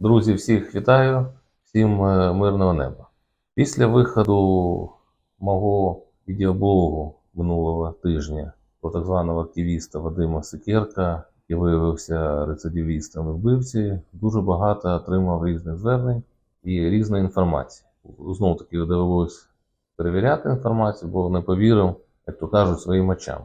Друзі, всіх вітаю, всім е, мирного неба. Після виходу мого відеоблогу минулого тижня про так званого активіста Вадима Сикерка, який виявився рецидивістом і вбивці, дуже багато отримав різних звернень і різної інформації. Знову таки довелось перевіряти інформацію, бо не повірив, як то кажуть, своїм очам.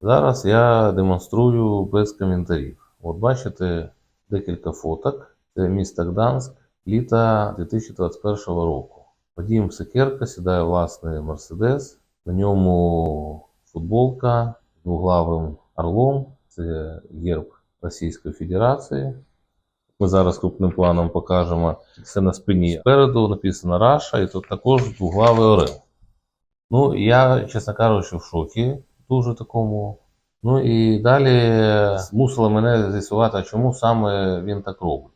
Зараз я демонструю без коментарів. От бачите декілька фоток. Це місто Гданськ, літа 2021 року. Вадим Сикерка сідає власний Мерседес. На ньому футболка з двуглавим орлом. Це герб Російської Федерації. Ми зараз крупним планом покажемо. Це на спині. Спереду написано Раша, і тут також двуглавий орел. Ну, я, чесно кажучи, в шокі дуже такому. Ну і далі змусило мене з'ясувати, чому саме він так робить.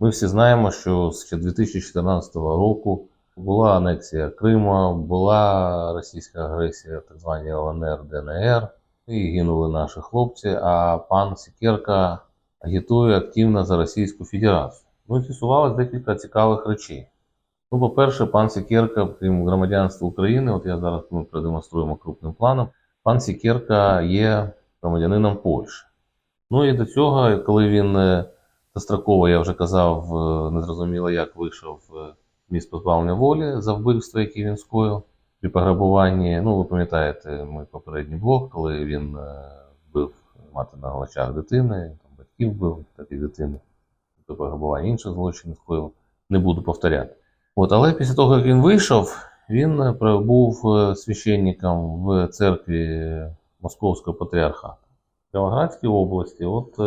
Ми всі знаємо, що ще 2014 року була анексія Криму, була російська агресія, так звані ЛНР, ДНР, і гинули наші хлопці. А пан Сікерка агітує активно за Російську Федерацію. Ну і з'ясувалось декілька цікавих речей. Ну, по-перше, пан Сікерка, крім громадянства України, от я зараз ми продемонструємо крупним планом, пан Сікерка є громадянином Польщі. Ну і до цього, коли він е, достроково, я вже казав, е, незрозуміло як вийшов е, з місць позбавлення волі за вбивство, яке він скоїв при пограбуванні. Ну, ви пам'ятаєте, мій попередній блог, коли він е, вбив мати на очах дитини, там батьків вбив, і дитини, при пограбуванні інших злочинів скоїв. Не буду повторяти. От, але після того, як він вийшов, він був священником в церкві Московського патріархату в області, от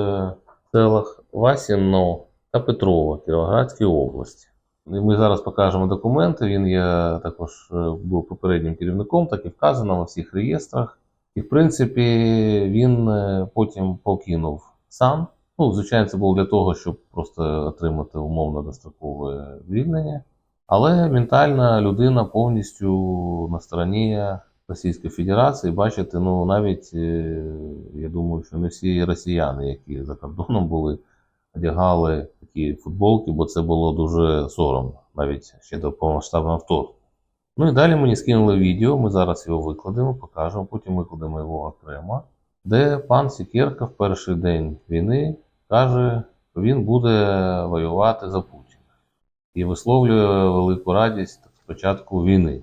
селах Васіно та Петрова Кіровоградській області. Ми зараз покажемо документи. Він є також е, був попереднім керівником, так і вказано во всіх реєстрах. І, в принципі, він е, потім покинув сан. Ну, звичайно, це було для того, щоб просто отримати умовно дострокове звільнення. Але ментальна людина повністю на стороні Російської Федерації. Бачите, ну навіть е, я думаю, що не всі росіяни, які за кордоном були, одягали такі футболки, бо це було дуже соромно, навіть ще до повномасштабного вторгнення. Ну і далі мені скинули відео, ми зараз його викладемо, покажемо, потім викладемо його окремо, де пан Сікерка в перший день війни каже, що він буде воювати за Путіна і висловлює велику радість спочатку війни.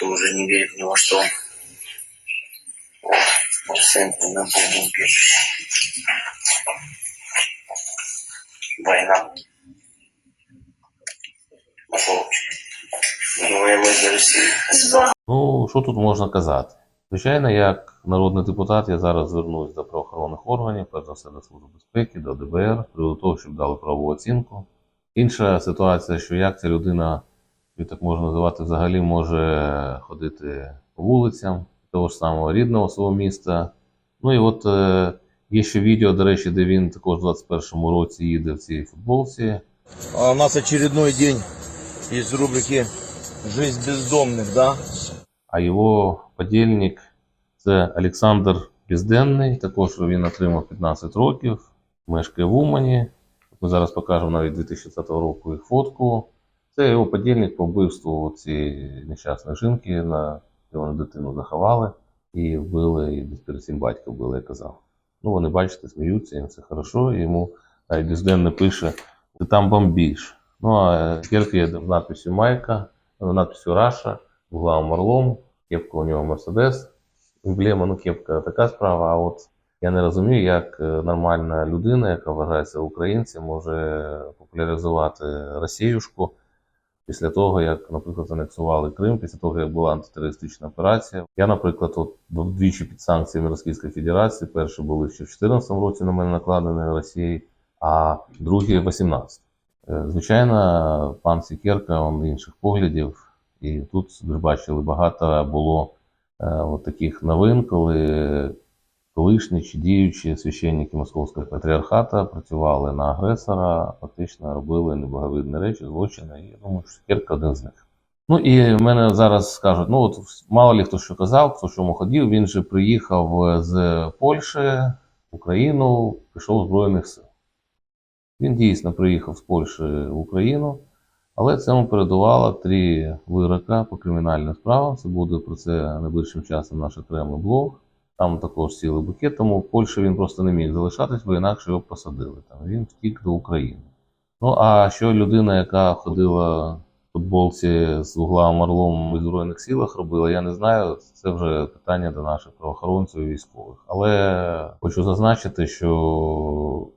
Никто уже не верит ни во что. Сын на полном пишет. Война. Ну, що тут можна казати? Звичайно, як народний депутат, я зараз звернусь до правоохоронних органів, перш за все до Служби безпеки, до ДБР, до того, щоб дали правову оцінку. Інша ситуація, що як ця людина, її так можна називати, взагалі може ходити по вулицям того ж самого рідного свого міста. Ну і от е, є ще відео, до речі, де він також у 21-му році їде в цій футболці. А у нас очередной день из рубрики «Жизнь бездомных», да? А його подільник це Олександр Пізденний. Також він отримав 15 років, мешкає в Умані. Ми зараз покажемо навіть 2020 року їх фотку. Це його подільник по вбивству цієї нещасної жінки, на вони дитину заховали і вбили, і десь перед цим батька вбили, я казав. Ну, вони, бачите, сміються, їм все хорошо. І йому навіть Пізденний пише: ти там бомбіш. Ну, а Керк є з надписю Майка, надписю Раша, углавим орлом, кепка у нього Мерседес, емблема, ну кепка така справа. А от я не розумію, як е, нормальна людина, яка вважається українцем, може популяризувати Росіюшку після того, як, наприклад, анексували Крим, після того, як була антитерористична операція. Я, наприклад, от двічі під санкціями Російської Федерації. Перші були ще в 2014 році на мене накладені Росії, а другі в 18. Е, Звичайно, пан Сікерка, він інших поглядів. І тут ви бачили, багато було е, от таких новин, коли колишні чи діючі священники Московського патріархата працювали на агресора, фактично робили неблаговидні речі, злочини. І я думаю, що Сікерка один з них. Ну і в мене зараз скажуть: ну от мало лі хто що казав, хто що йому ходив. Він же приїхав з Польщі, в Україну пішов Збройних сил. Він дійсно приїхав з Польщі в Україну, але цьому передувало три вирока по кримінальним справам. Це буде про це найближчим часом наш окремий блог. Там також цілий букет, тому в Польщі він просто не міг залишатись, бо інакше його посадили. Там він втік до України. Ну а що людина, яка ходила в футболці з углавим орлом у Збройних силах, робила, я не знаю. Це вже питання до наших правоохоронців і військових. Але хочу зазначити, що,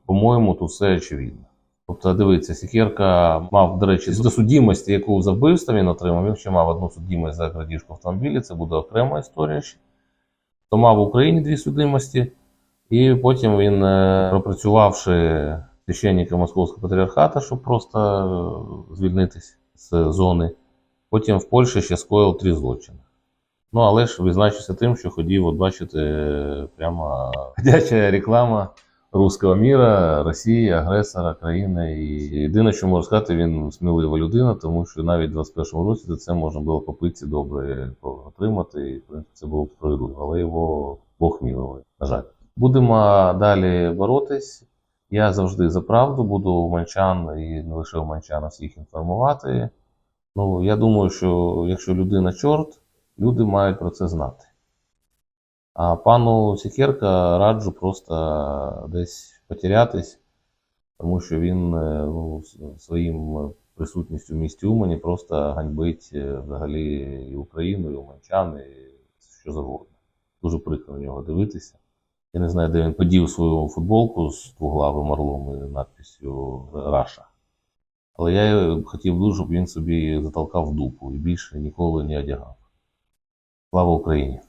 по-моєму, тут все очевидно. Тобто, дивіться, Сікерка мав, до речі, до судімості, яку за вбивство він отримав, він ще мав одну судімость за крадіжку автомобіля, це буде окрема історія. То мав в Україні дві судимості, і потім він, е, пропрацювавши священника Московського патріархата, щоб просто е, звільнитись з зони, потім в Польщі ще скоїв три злочини. Ну, але ж відзначився тим, що ходів, от бачите, прямо ходяча реклама руського міра, Росії, агресора, країни. І єдине, що можу сказати, він смілива людина, тому що навіть в 21-му році за це можна було по пиці добре отримати, і в принципі це було б справедливо, але його Бог миловий, на жаль. Будемо далі боротись. Я завжди за правду буду уманчан і не лише уманчан, а всіх інформувати. Ну, я думаю, що якщо людина чорт, люди мають про це знати. А пану Сікерка раджу просто десь потерятись, тому що він е, ну, своїм присутністю в місті Умані просто ганьбить е, взагалі і Україну, і Уманчан, і що завгодно. Дуже прикро на нього дивитися. Я не знаю, де він подів свою футболку з двоглавим орлом і надписью Раша. Але я хотів дуже, щоб він собі затолкав дупу і більше ніколи не одягав. Слава Україні!